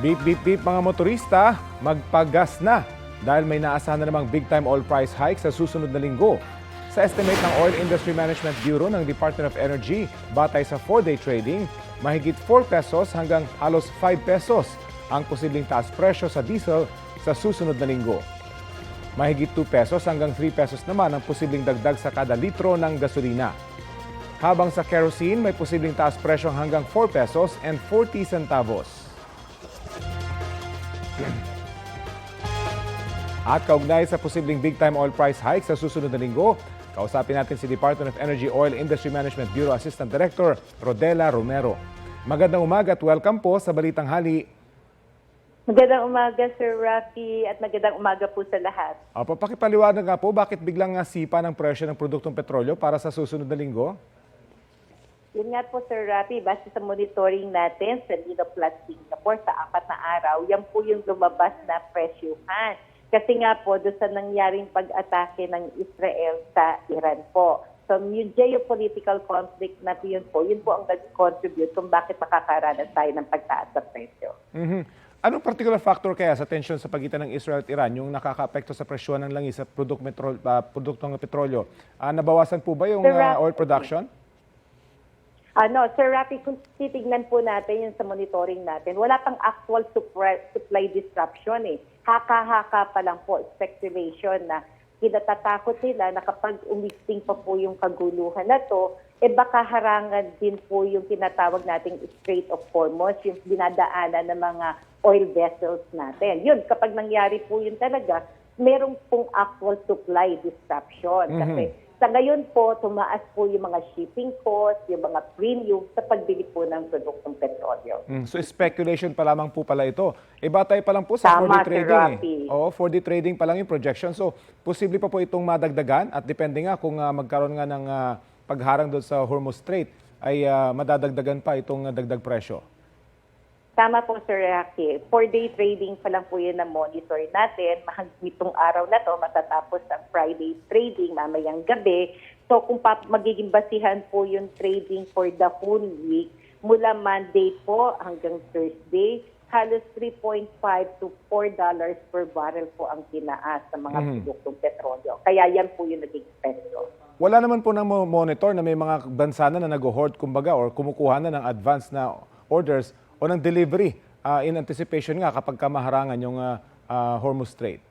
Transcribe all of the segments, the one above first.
Beep, beep, beep mga motorista, magpagas na dahil may naasahan na namang big time oil price hike sa susunod na linggo. Sa estimate ng Oil Industry Management Bureau ng Department of Energy, batay sa 4-day trading, mahigit 4 pesos hanggang halos 5 pesos ang posibleng taas presyo sa diesel sa susunod na linggo. Mahigit 2 pesos hanggang 3 pesos naman ang posibleng dagdag sa kada litro ng gasolina. Habang sa kerosene, may posibleng taas presyo hanggang 4 pesos and 40 centavos. At kaugnay sa posibleng big time oil price hike sa susunod na linggo, kausapin natin si Department of Energy Oil Industry Management Bureau Assistant Director Rodela Romero. Magandang umaga at welcome po sa Balitang Hali. Magandang umaga, Sir Rafi, at magandang umaga po sa lahat. Opo, pakipaliwanag nga po bakit biglang nga sipa ng presyo ng produktong petrolyo para sa susunod na linggo? Yun nga po, Sir Rafi, base sa monitoring natin sa Lino Plus Singapore sa apat na araw, yan po yung lumabas na presyuhan. Kasi nga po, doon sa nangyaring pag-atake ng Israel sa Iran po. So, yung geopolitical conflict na yun po, yun po ang nag-contribute kung bakit makakaranas tayo ng pagtaas sa presyo. Mhm. Anong particular factor kaya sa tension sa pagitan ng Israel at Iran yung nakakaapekto sa presyon ng langis sa produkt metro, ah, produktong petrolyo? Ah, nabawasan po ba yung Rafi. oil production? Ano, Sir Rafi, kung titignan po natin yun sa monitoring natin, wala pang actual supply, disruption eh. Haka-haka pa lang po, speculation na kinatatakot nila na kapag umisting pa po yung kaguluhan na to, eh baka harangan din po yung tinatawag nating Strait of Hormuz, yung dinadaanan ng mga oil vessels natin. Yun, kapag nangyari po yun talaga, merong pong actual supply disruption. Kasi sa ngayon po, tumaas po yung mga shipping costs, yung mga premium sa pagbili po ng produktong petrolyo. Mm, so speculation pa lamang po pala ito. E batay pa lang po sa Tama, 4D Sir trading eh. Oo, 4D trading pa lang yung projection. So posible pa po itong madagdagan at depende nga kung ah, magkaroon nga ng ah, pagharang doon sa Hormuz Strait ay ah, madadagdagan pa itong ah, dagdag presyo. Tama po, Sir Rocky. Four-day trading pa lang po yun na monitor natin. Mahagmitong araw na to, matatapos ang Friday trading mamayang gabi. So kung pa, magiging basihan po yung trading for the whole week, mula Monday po hanggang Thursday, halos 3.5 to 4 dollars per barrel po ang tinaas ng mga produktong petrolyo. Kaya yan po yung naging presyo. Wala naman po nang mo- monitor na may mga bansa na na nag-hoard kumbaga or kumukuha na ng advance na orders o ng delivery ah, in anticipation nga kapag kamaharangan yung ah, ah, Hormuz Strait.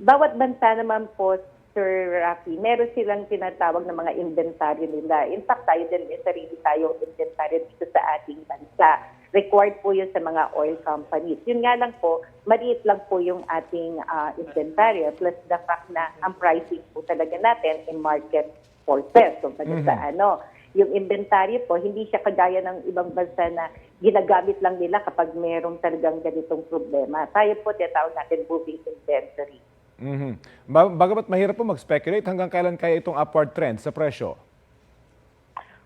Bawat bansa naman po, Sir Rafi, meron silang tinatawag na mga inventaryo nila. In fact, tayo din may sarili tayong inventaryo dito sa ating bansa. Required po yun sa mga oil companies. Yun nga lang po, maliit lang po yung ating ah, inventaryo plus the fact na ang pricing po talaga natin in market forces. So, sa ano, yung inventaryo po, hindi siya kagaya ng ibang bansa na ginagamit lang nila kapag merong talagang ganitong problema. Tayo po, tinatawag natin moving inventory. Mhm. Ba- Bagamat mahirap po mag-speculate, hanggang kailan kaya itong upward trend sa presyo?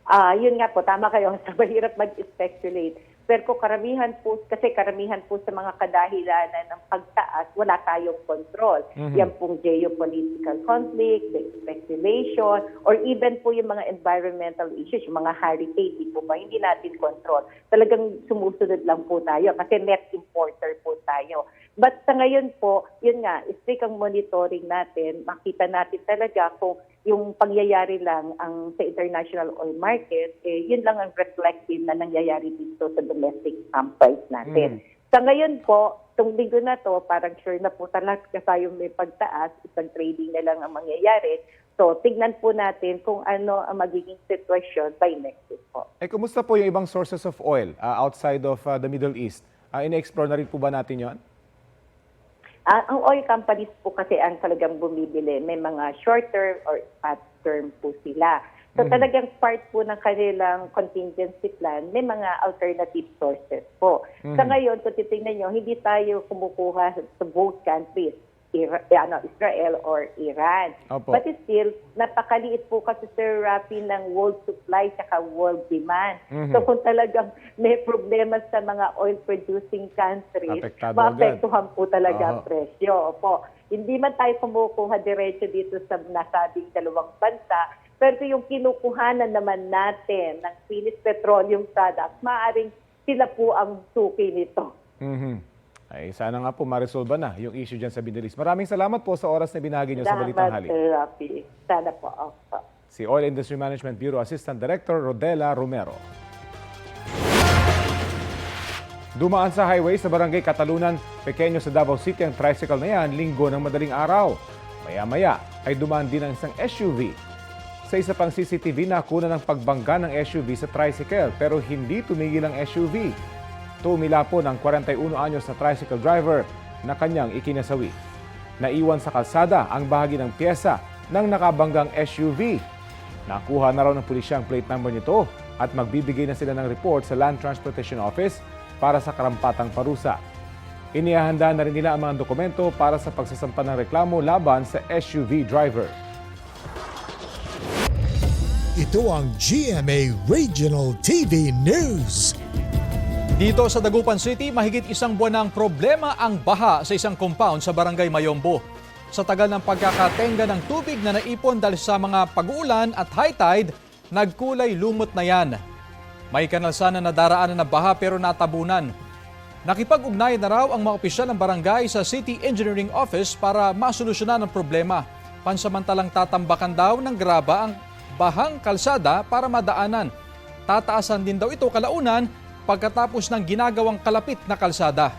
Ah, yun nga po, tama kayo, sa mahirap mag-speculate. Pero kung karamihan po, kasi karamihan po sa mga kadahilanan ng pagtaas, wala tayong control. Yan pong geopolitical conflict, the speculation, or even po yung mga environmental issues, yung mga hurricane, di po ba, hindi natin control. Talagang sumusunod lang po tayo kasi net importer po tayo. But sa ngayon po, yun nga, strict ang monitoring natin, makita natin talaga kung yung pangyayari lang ang sa international oil market, eh, yun lang ang reflective na nangyayari dito sa domestic pump price natin. Sa ngayon po, itong linggo na to, parang sure na po talaga tayong may pagtaas, isang trading na lang ang mangyayari. So, tignan po natin kung ano ang magiging sitwasyon by next week po. Eh, kumusta po yung ibang sources of oil ah, outside of ah, the Middle East? Ah, ina-explore na rin po ba natin yon? Ah, ang oil companies po kasi ang talagang bumibili. May mga short term or fast term po sila. So talagang part po ng kanilang contingency plan, may mga alternative sources po. Sa ngayon, kung titingnan nyo, hindi tayo kumukuha sa both countries, ano, Israel or Iran. Opo. But still, napakaliit po kasi Sir Rafi ng world supply at world demand. So kung talagang may problema sa mga oil-producing countries, Apektado maapektuhan po talaga ang presyo. Opo. Hindi man tayo kumukuha diretso dito sa nasabing dalawang bansa, pero yung kinukuhanan naman natin ng finished petroleum products, maaaring sila po ang suki nito. Mhm. Ay, sana nga po ma-resolve na yung issue dyan sa Binilis. Maraming salamat po sa oras na binahagi niyo sa Balitang Salamat, Hali. Rafi. Sana po. Opo. Si Oil Industry Management Bureau Assistant Director Rodela Romero. Dumaan sa highway sa barangay Katalunan, Pequeño sa Davao City ang tricycle na yan linggo ng madaling araw. Maya-maya ay dumaan din ang isang SUV. Sa isa pang CCTV, nakuna ng pagbangga ng SUV sa tricycle pero hindi tumigil ang SUV. Tumila po ng 41 anyos na tricycle driver na kanyang ikinasawi. Naiwan sa kalsada ang bahagi ng pyesa ng nakabanggang SUV. Nakuha na raw ng pulisya ang plate number nito at magbibigay na sila ng report sa Land Transportation Office para sa karampatang parusa. Inihahanda na rin nila ang mga dokumento para sa pagsasampa ng reklamo laban sa SUV driver. Ito ang GMA Regional TV News. Dito sa Dagupan City, mahigit isang buwan ng problema ang baha sa isang compound sa Barangay Mayombo. Sa tagal ng pagkakatenga ng tubig na naipon dahil sa mga pag-uulan at high tide, nagkulay lumot na yan. May kanal sana na daraanan na baha pero natabunan. Nakipag-ugnayan na raw ang mga opisyal ng barangay sa City Engineering Office para masolusyonan ang problema. Pansamantalang tatambakan daw ng graba ang bahang kalsada para madaanan. Tataasan din daw ito kalaunan pagkatapos ng ginagawang kalapit na kalsada.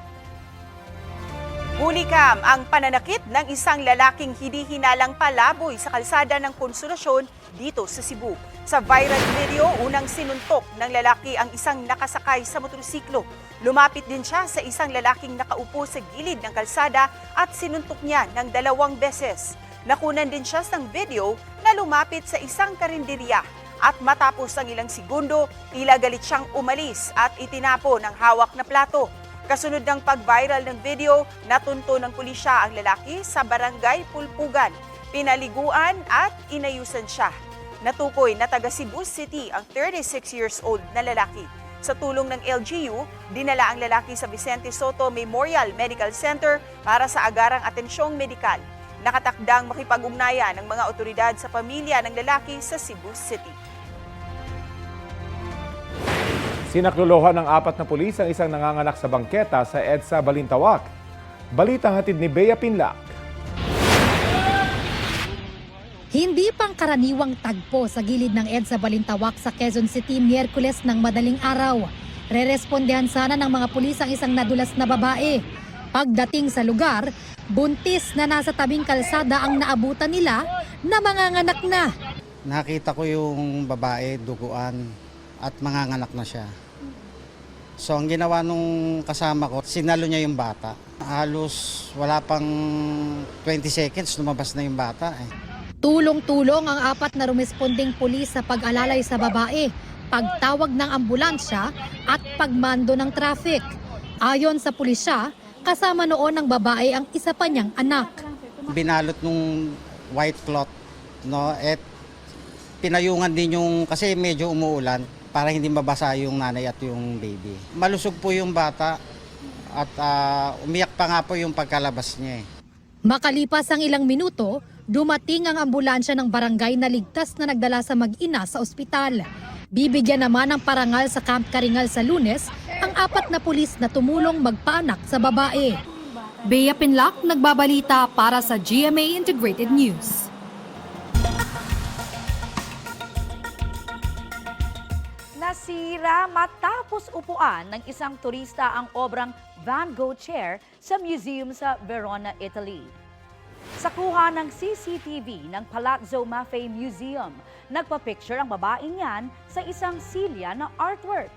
Hulikam ang pananakit ng isang lalaking hinihinalang palaboy sa kalsada ng konsolasyon dito sa Cebu. Sa viral video, unang sinuntok ng lalaki ang isang nakasakay sa motorsiklo. Lumapit din siya sa isang lalaking nakaupo sa gilid ng kalsada at sinuntok niya ng dalawang beses. Nakunan din siya ng video na lumapit sa isang karinderya at matapos ang ilang segundo, tila galit siyang umalis at itinapo ng hawak na plato. Kasunod ng pag-viral ng video, natunto ng pulisya ang lalaki sa barangay Pulpugan. Pinaliguan at inayusan siya. Natukoy na taga Cebu City ang 36 years old na lalaki. Sa tulong ng LGU, dinala ang lalaki sa Vicente Soto Memorial Medical Center para sa agarang atensyong medikal. Nakatakdang makipag-ugnayan ng mga otoridad sa pamilya ng lalaki sa Cebu City. Sinaklolohan ng apat na pulis ang isang nanganganak sa bangketa sa EDSA Balintawak. Balitang hatid ni Bea Pinlac. Hindi pangkaraniwang tagpo sa gilid ng EDSA Balintawak sa Quezon City Miyerkules ng madaling araw. Rerespondehan sana ng mga pulis ang isang nadulas na babae. Pagdating sa lugar, buntis na nasa tabing kalsada ang naabutan nila na manganganak na. Nakita ko yung babae, duguan, at manganganak na siya. So ang ginawa nung kasama ko, sinalo niya yung bata. Halos wala pang 20 seconds, lumabas na yung bata. Eh. Tulong-tulong ang apat na rumesponding pulis sa pag-alalay sa babae, pagtawag ng ambulansya at pagmando ng traffic. Ayon sa pulisya, kasama noon ng babae ang isa pa niyang anak. Binalot nung white cloth, no? At pinayungan din yung, kasi medyo umuulan, para hindi mabasa yung nanay at yung baby. Malusog po yung bata at ah, umiyak pa nga po yung pagkalabas niya eh. Makalipas ang ilang minuto, dumating ang ambulansya ng barangay na ligtas na nagdala sa mag-ina sa ospital. Bibigyan naman ng parangal sa Camp Karingal sa lunes ang apat na pulis na tumulong magpaanak sa babae. Bea Pinlock, nagbabalita para sa GMA Integrated News. Nasira matapos upuan ng isang turista ang obrang Van Gogh chair sa museum sa Verona, Italy. Sa kuha ng CCTV ng Palazzo Maffei Museum, nagpa-picture ang babaeng yan sa isang silya na artwork.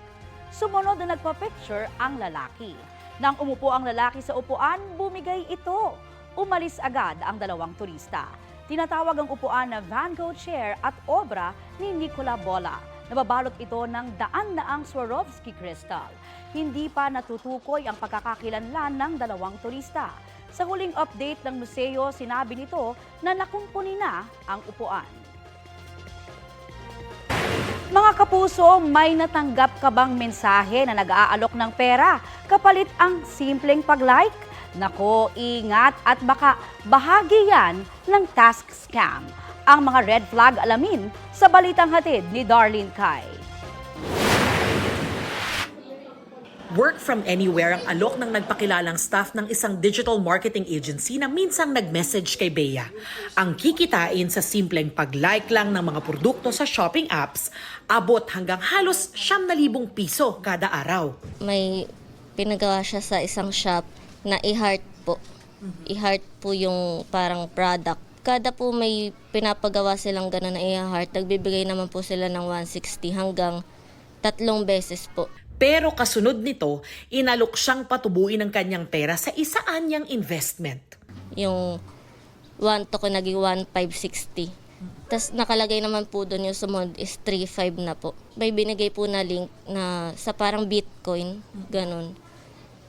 Sumunod na nagpa-picture ang lalaki. Nang umupo ang lalaki sa upuan, bumigay ito. Umalis agad ang dalawang turista. Tinatawag ang upuan na Van Gogh chair at obra ni Nicola Bola. Nababalot ito ng daan-daang Swarovski crystal. Hindi pa natutukoy ang pagkakakilanlan ng dalawang turista. Sa huling update ng museo, sinabi nito na nakumpuni na ang upuan. Mga kapuso, may natanggap ka bang mensahe na nag-aalok ng pera kapalit ang simpleng pag-like? Nako, ingat at baka bahagi yan ng task scam. Ang mga red flag alamin sa balitang hatid ni Darlene Kai. Work from anywhere ang alok ng nagpakilalang staff ng isang digital marketing agency na minsang nag-message kay Bea. Ang kikitain sa simpleng pag-like lang ng mga produkto sa shopping apps, abot hanggang halos 7,000 piso kada araw. may pinagawa siya sa isang shop na i-heart po. I-heart po yung parang product. Kada po may pinapagawa silang gano'n na i-heart, nagbibigay naman po sila ng 160 hanggang tatlong beses po. Pero kasunod nito, inalok siyang patubuin ang kanyang pera sa isaan niyang investment. Yung 1 to ko naging 1,560. Tapos nakalagay naman po doon yung sumunod is 3,500 na po. May binigay po na link na sa parang Bitcoin, ganun.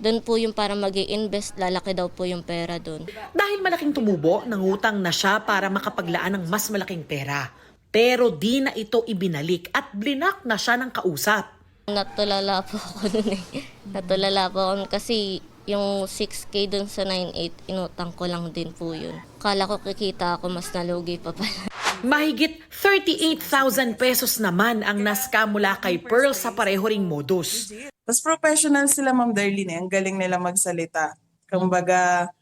Doon po yung para mag invest lalaki daw po yung pera doon. Dahil malaking tumubo, nangutang na siya para makapaglaan ng mas malaking pera. Pero di na ito ibinalik at blinak na siya ng kausap. Natulala po ako nun eh. Natulala po ako kasi yung 6K dun sa 9.8, inutang ko lang din po yun. Kala ko kikita ako, mas nalugi pa pala. Mahigit 38,000 pesos naman ang nascam mula kay Pearl sa pareho ring modus. Mas professional sila, Ma'am Darlene. Ang galing nila magsalita. Kumbaga,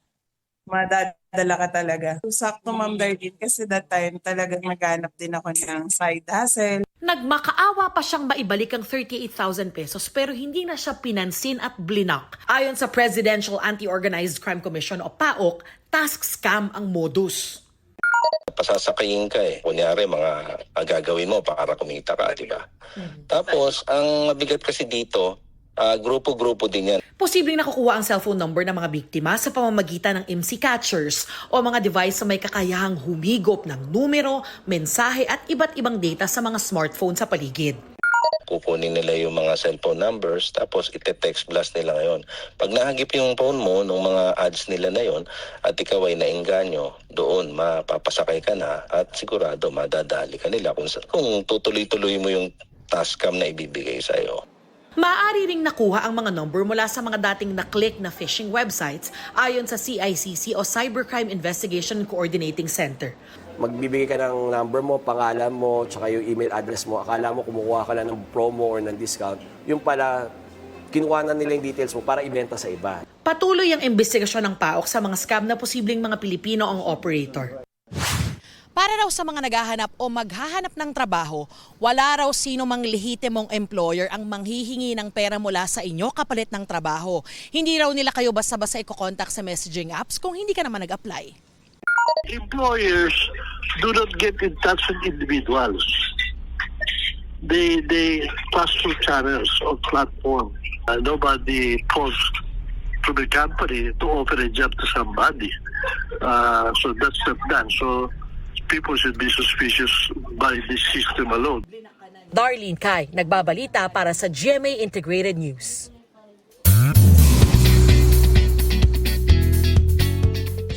madadala ka talaga. Sakto, Ma'am Darlene, kasi that time talagang naghanap din ako ng side hustle. Nagmakaawa pa siyang maibalik ang 38,000 pesos pero hindi na siya pinansin at blinak. Ayon sa Presidential Anti-Organized Crime Commission o PAOK, task scam ang modus. pasasakayin ka eh. Kunyari, mga gagawin mo para kumita ka, di ba? Tapos, ang mabigat kasi dito, ah, grupo-grupo din yan. Posibleng nakukuha ang cellphone number ng mga biktima sa pamamagitan ng MC catchers o mga device na may kakayahang humigop ng numero, mensahe at iba't ibang data sa mga smartphone sa paligid. Kukunin nila yung mga cellphone numbers, tapos ite-text blast nila ngayon. Pag nahagip yung phone mo ng mga ads nila na yon at ikaw ay nainganyo, doon mapapasakay ka na at sigurado madadali ka nila kung, sa- kung tutuloy-tuloy mo yung task cam na ibibigay sa'yo. Maaari ring nakuha ang mga number mula sa mga dating na-click na phishing websites ayon sa CICC o Cybercrime Investigation Coordinating Center. magbibigay ka ng number mo, pangalan mo, tsaka yung email address mo. Akala mo kumukuha ka lang ng promo or ng discount. Yung pala, kinuha na nila yung details mo para ibenta sa iba. Patuloy ang investigasyon ng PAOK sa mga scam na posibleng mga Pilipino ang operator. Para raw sa mga naghahanap o maghahanap ng trabaho, wala raw sino mang lehitimong employer ang manghihingi ng pera mula sa inyo kapalit ng trabaho. Hindi raw nila kayo basta-basta ikokontak sa messaging apps kung hindi ka naman nag-apply. employers do not get in touch with individuals. They they pass through channels or platform. Uh, nobody calls to the company to offer a job to somebody. Uh, so that's not done. So people should be suspicious by this system alone. Darlene Kai, nagbabalita para sa GMA Integrated News.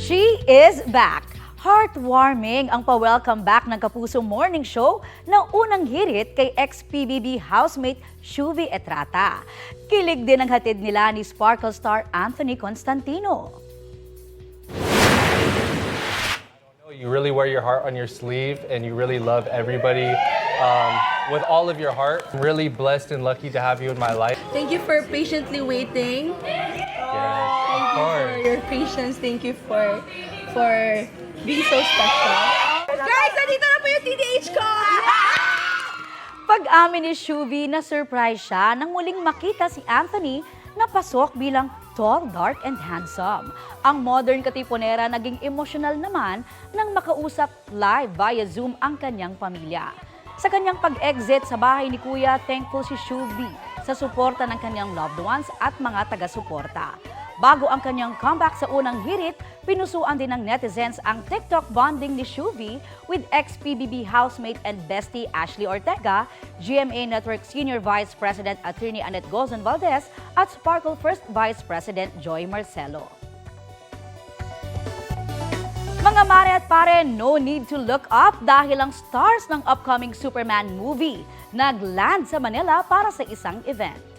She is back! Heartwarming ang pa-welcome back ng Kapuso Morning Show na unang hirit kay ex-PBB housemate Shuvi Etrata. Kilig din ang hatid nila ni Sparkle star Anthony Constantino. You really wear your heart on your sleeve and you really love everybody um, with all of your heart. I'm really blessed and lucky to have you in my life. Thank you for patiently waiting. Yes, Thank of you for course. your patience. Thank you for for being so special. Guys, nandito na po yung TDH ko! Pag-amin ni Shuvi na surprise siya nang muling makita si Anthony na pasok bilang tall, dark, and handsome. Ang modern katipunera naging emosyonal naman nang makausap live via Zoom ang kanyang pamilya. Sa kanyang pag-exit sa bahay ni Kuya, thankful si Shuvi sa suporta ng kanyang loved ones at mga taga-suporta. Bago ang kanyang comeback sa unang hirit, pinusuan din ng netizens ang TikTok bonding ni Shuvi with ex-PBB housemate and bestie Ashley Ortega, GMA Network Senior Vice President Attorney Annette Gozon Valdez at Sparkle First Vice President Joy Marcelo. Mga mare at pare, no need to look up dahil ang stars ng upcoming Superman movie nagland sa Manila para sa isang event.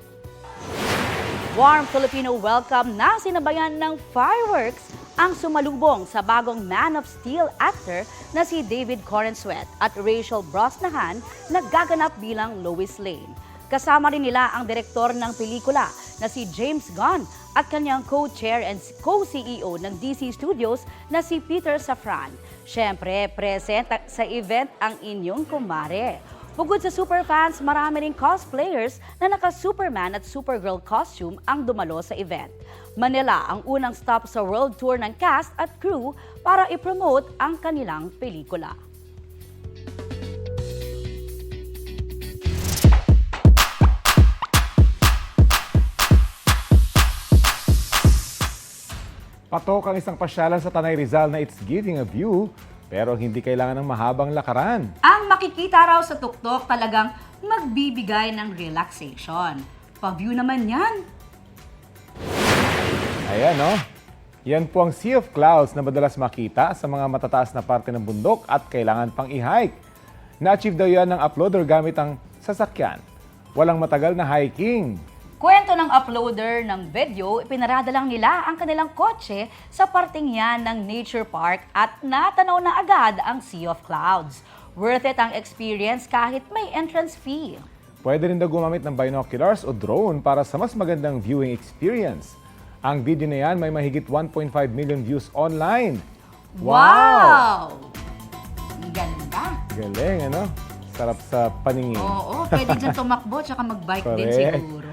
Warm Filipino welcome na sinabayan ng fireworks ang sumalubong sa bagong Man of Steel actor na si David Corenswet at Rachel Brosnahan na gaganap bilang Lois Lane. Kasama rin nila ang direktor ng pelikula na si James Gunn at kanyang co-chair and co-CEO ng DC Studios na si Peter Safran. Siyempre, present sa event ang inyong kumare. Bukod sa superfans, marami ring cosplayers na naka-Superman at Supergirl costume ang dumalo sa event. Manila ang unang stop sa world tour ng cast at crew para ipromote ang kanilang pelikula. Patok ang isang pasyalan sa Tanay Rizal na it's giving a view pero hindi kailangan ng mahabang lakaran. Ang makikita raw sa tuktok talagang magbibigay ng relaxation. Pa-view naman yan. Ayan, no? Yan po ang Sea of Clouds na madalas makita sa mga matataas na parte ng bundok at kailangan pang i-hike. Na-achieve daw yan ng uploader gamit ang sasakyan. Walang matagal na hiking. Kwento ng uploader ng video, ipinarada lang nila ang kanilang kotse sa parting yan ng nature park at natanaw na agad ang Sea of Clouds. Worth it ang experience kahit may entrance fee. Pwede rin daw gumamit ng binoculars o drone para sa mas magandang viewing experience. Ang video na yan may mahigit 1.5 million views online. Wow! Ang ganda. Galing, ano? Sarap sa paningin. Oo, pwede dyan tumakbo tsaka mag-bike din Correct. siguro.